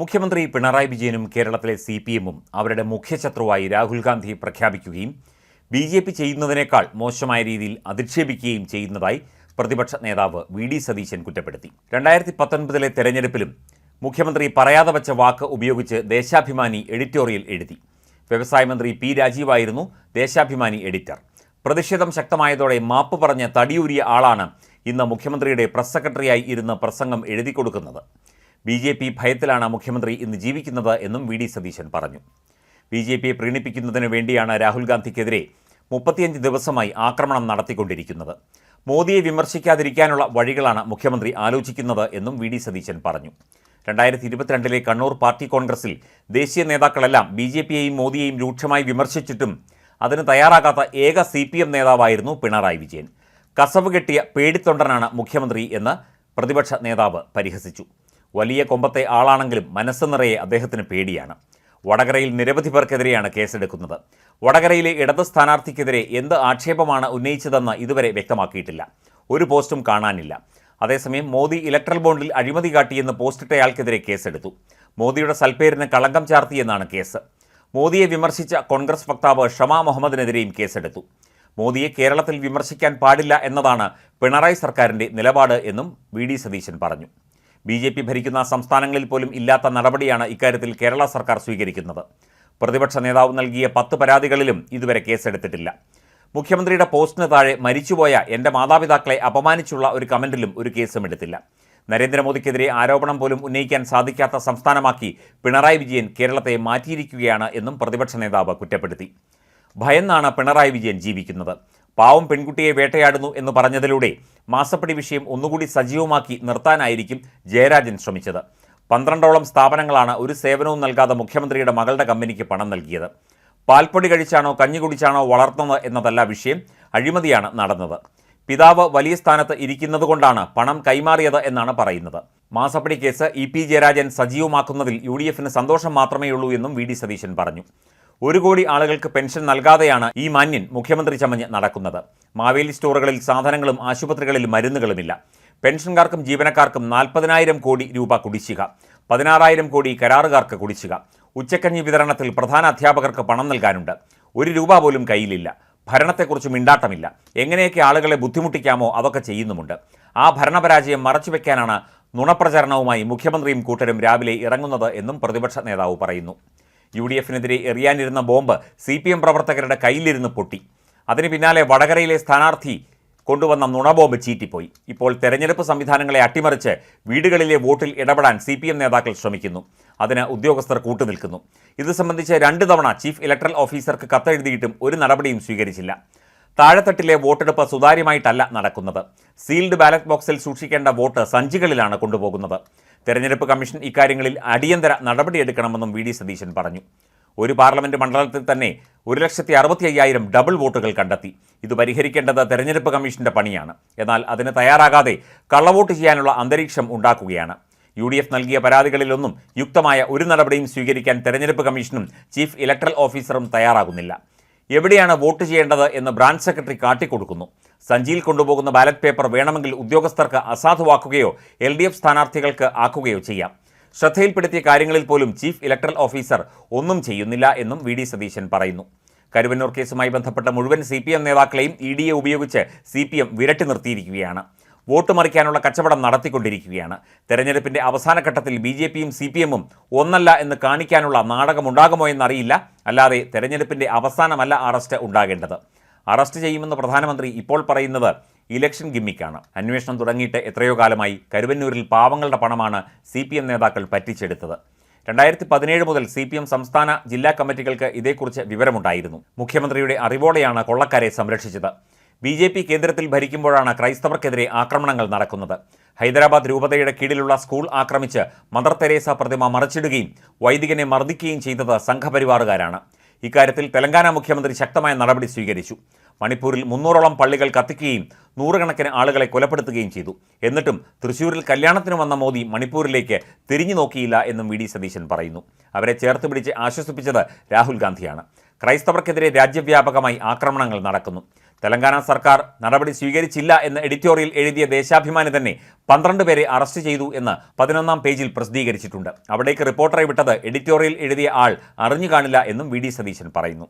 മുഖ്യമന്ത്രി പിണറായി വിജയനും കേരളത്തിലെ സി പി എമ്മും അവരുടെ മുഖ്യശത്രുവായി രാഹുൽ ഗാന്ധി പ്രഖ്യാപിക്കുകയും ബി ജെ പി ചെയ്യുന്നതിനേക്കാൾ മോശമായ രീതിയിൽ അധിക്ഷേപിക്കുകയും ചെയ്യുന്നതായി പ്രതിപക്ഷ നേതാവ് വി ഡി സതീശൻ കുറ്റപ്പെടുത്തി. രണ്ടായിരത്തി പത്തൊൻപതിലെ തെരഞ്ഞെടുപ്പിലും മുഖ്യമന്ത്രി പറയാതെ വച്ച വാക്ക് ഉപയോഗിച്ച് ദേശാഭിമാനി എഡിറ്റോറിയൽ എഴുതി. വ്യവസായ മന്ത്രി പി രാജീവായിരുന്നു ദേശാഭിമാനി എഡിറ്റർ. പ്രതിഷേധം ശക്തമായതോടെ മാപ്പ് പറഞ്ഞ് തടിയൂരിയ ആളാണ് ഇന്ന് മുഖ്യമന്ത്രിയുടെ പ്രസ് സെക്രട്ടറിയായി ഇരുന്ന് പ്രസംഗം എഴുതി കൊടുക്കുന്നത്. ബി ജെ പി ഭയത്തിലാണ് മുഖ്യമന്ത്രി ഇന്ന് ജീവിക്കുന്നത് എന്നും വി ഡി സതീശൻ പറഞ്ഞു. ബി ജെ പിയെ പ്രീണിപ്പിക്കുന്നതിന് വേണ്ടിയാണ് രാഹുൽ ഗാന്ധിക്കെതിരെ മുപ്പത്തിയഞ്ച് ദിവസമായി ആക്രമണം നടത്തിക്കൊണ്ടിരിക്കുന്നത്. മോദിയെ വിമർശിക്കാതിരിക്കാനുള്ള വഴികളാണ് മുഖ്യമന്ത്രി ആലോചിക്കുന്നത് എന്നും വി ഡി സതീശൻ പറഞ്ഞു. രണ്ടായിരത്തി ഇരുപത്തിരണ്ടിലെ കണ്ണൂർ പാർട്ടി കോൺഗ്രസിൽ ദേശീയ നേതാക്കളെല്ലാം ബി ജെ പിയെയും മോദിയെയും രൂക്ഷമായി വിമർശിച്ചിട്ടും അതിന് തയ്യാറാകാത്ത ഏക സി പി എം നേതാവായിരുന്നു പിണറായി വിജയൻ. കസവ് കെട്ടിയ പേടിത്തൊണ്ടനാണ് മുഖ്യമന്ത്രി എന്ന് പ്രതിപക്ഷ നേതാവ് പരിഹസിച്ചു. വലിയ കൊമ്പത്തെ ആളാണെങ്കിലും മനസ്സ് നിറയെ അദ്ദേഹത്തിന് പേടിയാണ്. വടകരയിൽ നിരവധി പേർക്കെതിരെയാണ് കേസെടുക്കുന്നത്. വടകരയിലെ ഇടത് സ്ഥാനാർത്ഥിക്കെതിരെ എന്ത് ആക്ഷേപമാണ് ഉന്നയിച്ചതെന്ന് ഇതുവരെ വ്യക്തമാക്കിയിട്ടില്ല. ഒരു പോസ്റ്റും കാണാനില്ല. അതേസമയം മോദി ഇലക്ട്രൽ ബോണ്ടിൽ അഴിമതി കാട്ടിയെന്ന് പോസ്റ്റിട്ടയാൾക്കെതിരെ കേസെടുത്തു. മോദിയുടെ സൽപ്പേരിന് കളങ്കം ചാർത്തിയെന്നാണ് കേസ്. മോദിയെ വിമർശിച്ച കോൺഗ്രസ് വക്താവ് ഷമാ മുഹമ്മദിനെതിരെയും കേസെടുത്തു. മോദിയെ കേരളത്തിൽ വിമർശിക്കാൻ പാടില്ല എന്നതാണ് പിണറായി സർക്കാരിന്റെ നിലപാട് എന്നും വി ഡി സതീശൻ പറഞ്ഞു. ബി ജെ പി ഭരിക്കുന്ന സംസ്ഥാനങ്ങളിൽ പോലും ഇല്ലാത്ത നടപടിയാണ് ഇക്കാര്യത്തിൽ കേരള സർക്കാർ സ്വീകരിക്കുന്നത്. പ്രതിപക്ഷ നേതാവ് നൽകിയ പത്ത് പരാതികളിലും ഇതുവരെ കേസെടുത്തിട്ടില്ല. മുഖ്യമന്ത്രിയുടെ പോസ്റ്റിന് താഴെ മരിച്ചുപോയ എന്റെ മാതാപിതാക്കളെ അപമാനിച്ചുള്ള ഒരു കമന്റിലും ഒരു കേസും എടുത്തില്ല. നരേന്ദ്രമോദിക്കെതിരെ ആരോപണം പോലും ഉന്നയിക്കാൻ സാധിക്കാത്ത സംസ്ഥാനമാക്കി പിണറായി വിജയൻ കേരളത്തെ മാറ്റിയിരിക്കുകയാണ് എന്നും പ്രതിപക്ഷ നേതാവ് കുറ്റപ്പെടുത്തി. ഭയന്നാണ് പിണറായി വിജയൻ ജീവിക്കുന്നത്. പാവം പെൺകുട്ടിയെ വേട്ടയാടുന്നു എന്ന് പറഞ്ഞതിലൂടെ മാസപ്പടി വിഷയം ഒന്നുകൂടി സജീവമാക്കി നിർത്താനായിരിക്കും ജയരാജൻ ശ്രമിച്ചത്. പന്ത്രണ്ടോളം സ്ഥാപനങ്ങളാണ് ഒരു സേവനവും നൽകാതെ മുഖ്യമന്ത്രിയുടെ മകളുടെ കമ്പനിക്ക് പണം നൽകിയത്. പാൽപ്പൊടി കഴിച്ചാണോ കഞ്ഞി കുടിച്ചാണോ വളർത്തുന്നത് എന്നതല്ല വിഷയം അഴിമതിയാണ് നടന്നത്. പിതാവ് വലിയ സ്ഥാനത്ത് ഇരിക്കുന്നതുകൊണ്ടാണ് പണം കൈമാറിയത് എന്നാണ് പറയുന്നത്. മാസപ്പടി കേസ് ഇ പി ജയരാജൻ സജീവമാക്കുന്നതിൽ യു ഡി എഫിന് സന്തോഷം മാത്രമേയുള്ളൂ എന്നും വി ഡി സതീശൻ പറഞ്ഞു. ഒരു കോടി ആളുകൾക്ക് പെൻഷൻ നൽകാതെയാണ് ഈ മാന്യൻ മുഖ്യമന്ത്രി ചമഞ്ഞ് നടക്കുന്നത്. മാവേലി സ്റ്റോറുകളിൽ സാധനങ്ങളും ആശുപത്രികളിൽ മരുന്നുകളുമില്ല. പെൻഷൻകാർക്കും ജീവനക്കാർക്കും നാൽപ്പതിനായിരം കോടി രൂപ കുടിശ്ശിക പതിനാറായിരം കോടി കരാറുകാർക്ക് കുടിശ്ശിക. ഉച്ചക്കഞ്ഞി വിതരണത്തിൽ പ്രധാന അധ്യാപകർക്ക് പണം നൽകാനുണ്ട്. ഒരു രൂപ പോലും കയ്യിലില്ല. ഭരണത്തെക്കുറിച്ച് മിണ്ടാട്ടമില്ല. എങ്ങനെയൊക്കെ ആളുകളെ ബുദ്ധിമുട്ടിക്കാമോ അതൊക്കെ ചെയ്യുന്നുമുണ്ട്. ആ ഭരണപരാജയം മറച്ചുവെക്കാനാണ് നുണപ്രചരണവുമായി മുഖ്യമന്ത്രിയും കൂട്ടരും രാവിലെ ഇറങ്ങുന്നത് എന്നും പ്രതിപക്ഷ നേതാവ് പറയുന്നു. യു ഡി എഫിനെതിരെ എറിയാനിരുന്ന ബോംബ് സി പി എം പ്രവർത്തകരുടെ കയ്യിലിരുന്ന് പൊട്ടി. അതിന് പിന്നാലെ വടകരയിലെ സ്ഥാനാർത്ഥി കൊണ്ടുവന്ന നുണബോംബ് ചീറ്റിപ്പോയി. ഇപ്പോൾ തെരഞ്ഞെടുപ്പ് സംവിധാനങ്ങളെ അട്ടിമറിച്ച് വീടുകളിലെ വോട്ടിൽ ഇടപെടാൻ സി പി എം നേതാക്കൾ ശ്രമിക്കുന്നു. അതിന് ഉദ്യോഗസ്ഥർ കൂട്ടുനിൽക്കുന്നു. ഇത് സംബന്ധിച്ച് രണ്ട് തവണ ചീഫ് ഇലക്ട്രൽ ഓഫീസർക്ക് കത്തെഴുതിയിട്ടും ഒരു നടപടിയും സ്വീകരിച്ചില്ല. താഴെത്തട്ടിലെ വോട്ടെടുപ്പ് സുതാര്യമായിട്ടല്ല നടക്കുന്നത്. സീൽഡ് ബാലറ്റ് ബോക്സിൽ സൂക്ഷിക്കേണ്ട വോട്ട് സഞ്ചികളിലാണ് കൊണ്ടുപോകുന്നത്. തെരഞ്ഞെടുപ്പ് കമ്മീഷൻ ഇക്കാര്യങ്ങളിൽ അടിയന്തര നടപടിയെടുക്കണമെന്നും വി ഡി സതീശൻ പറഞ്ഞു. ഒരു പാർലമെന്റ് മണ്ഡലത്തിൽ തന്നെ ഒരു ലക്ഷത്തി അറുപത്തി അയ്യായിരം ഡബിൾ വോട്ടുകൾ കണ്ടെത്തി. ഇത് പരിഹരിക്കേണ്ടത് തെരഞ്ഞെടുപ്പ് കമ്മീഷന്റെ പണിയാണ്. എന്നാൽ അതിന് തയ്യാറാകാതെ കള്ളവോട്ട് ചെയ്യാനുള്ള അന്തരീക്ഷം ഉണ്ടാക്കുകയാണ്. യു ഡി എഫ് നൽകിയ പരാതികളിലൊന്നും യുക്തമായ ഒരു നടപടിയും സ്വീകരിക്കാൻ തെരഞ്ഞെടുപ്പ് കമ്മീഷനും ചീഫ് ഇലക്ട്രൽ ഓഫീസറും തയ്യാറാകുന്നില്ല. എവിടെയാണ് വോട്ട് ചെയ്യേണ്ടത് എന്ന് ബ്രാഞ്ച് സെക്രട്ടറി കാട്ടിക്കൊടുക്കുന്നു. സഞ്ചിയിൽ കൊണ്ടുപോകുന്ന ബാലറ്റ് പേപ്പർ വേണമെങ്കിൽ ഉദ്യോഗസ്ഥർക്ക് അസാധുവാക്കുകയോ എൽ ഡി എഫ് സ്ഥാനാർത്ഥികൾക്ക് ആക്കുകയോ ചെയ്യാം. ശ്രദ്ധയിൽപ്പെടുത്തിയ കാര്യങ്ങളിൽ പോലും ചീഫ് ഇലക്ടറൽ ഓഫീസർ ഒന്നും ചെയ്യുന്നില്ല എന്നും വി ഡി സതീശൻ പറയുന്നു. കരുവന്നൂർ കേസുമായി ബന്ധപ്പെട്ട മുഴുവൻ സി പി എം നേതാക്കളെയും ഇ ഡിയെ ഉപയോഗിച്ച് സി പി എം വിരട്ടി നിർത്തിയിരിക്കുകയാണ്. വോട്ട് മറിക്കാനുള്ള കച്ചവടം നടത്തിക്കൊണ്ടിരിക്കുകയാണ്. തെരഞ്ഞെടുപ്പിന്റെ അവസാന ഘട്ടത്തിൽ ബി ജെ പിയും സി പി എമ്മും ഒന്നല്ല എന്ന് കാണിക്കാനുള്ള നാടകമുണ്ടാകുമോ എന്നറിയില്ല. അല്ലാതെ തെരഞ്ഞെടുപ്പിന്റെ അവസാനമല്ല അറസ്റ്റ് ഉണ്ടാകേണ്ടത്. അറസ്റ്റ് ചെയ്യുമെന്ന് പ്രധാനമന്ത്രി ഇപ്പോൾ പറയുന്നത് ഇലക്ഷൻ ഗിമ്മിക്കാണ്. അന്വേഷണം തുടങ്ങിയിട്ട് എത്രയോ കാലമായി കരുവന്നൂരിൽ പാവങ്ങളുടെ പണമാണ് സി പി എം നേതാക്കൾ പറ്റിച്ചെടുത്തത്. രണ്ടായിരത്തി പതിനേഴ് മുതൽ സി പി എം സംസ്ഥാന ജില്ലാ കമ്മിറ്റികൾക്ക് ഇതേക്കുറിച്ച് വിവരമുണ്ടായിരുന്നു. മുഖ്യമന്ത്രിയുടെ അറിവോടെയാണ് കൊള്ളക്കാരെ സംരക്ഷിച്ചത്. ബി ജെ പി കേന്ദ്രത്തിൽ ഭരിക്കുമ്പോഴാണ് ക്രൈസ്തവർക്കെതിരെ ആക്രമണങ്ങൾ നടക്കുന്നത്. ഹൈദരാബാദ് രൂപതയുടെ കീഴിലുള്ള സ്കൂൾ ആക്രമിച്ച് മദർ തെരേസ പ്രതിമ മറച്ചിടുകയും വൈദികനെ മർദ്ദിക്കുകയും ചെയ്തത് സംഘപരിവാറുകാരാണ്. ഇക്കാര്യത്തിൽ തെലങ്കാന മുഖ്യമന്ത്രി ശക്തമായ നടപടി സ്വീകരിച്ചു. മണിപ്പൂരിൽ മുന്നൂറോളം പള്ളികൾ കത്തിക്കുകയും നൂറുകണക്കിന് ആളുകളെ കൊലപ്പെടുത്തുകയും ചെയ്തു. എന്നിട്ടും തൃശൂരിൽ കല്യാണത്തിന് വന്ന മോദി മണിപ്പൂരിലേക്ക് തിരിഞ്ഞു നോക്കിയില്ല എന്നും വി ഡി സതീശൻ പറയുന്നു. അവരെ ചേർത്ത് പിടിച്ച് ആശ്വസിപ്പിച്ചത് രാഹുൽ ഗാന്ധിയാണ്. ക്രൈസ്തവർക്കെതിരെ രാജ്യവ്യാപകമായി ആക്രമണങ്ങൾ നടക്കുന്നു. തെലങ്കാന സർക്കാർ നടപടി സ്വീകരിച്ചില്ല എന്ന് എഡിറ്റോറിയൽ എഴുതിയ ദേശാഭിമാനി തന്നെ പന്ത്രണ്ട് പേരെ അറസ്റ്റ് ചെയ്തു എന്ന് പതിനൊന്നാം പേജിൽ പ്രസിദ്ധീകരിച്ചിട്ടുണ്ട്. അവിടേക്ക് റിപ്പോർട്ടറെ വിട്ടത് എഡിറ്റോറിയൽ എഴുതിയ ആൾ അറിഞ്ഞു കാണില്ല എന്നും വി ഡി സതീശൻ പറയുന്നു.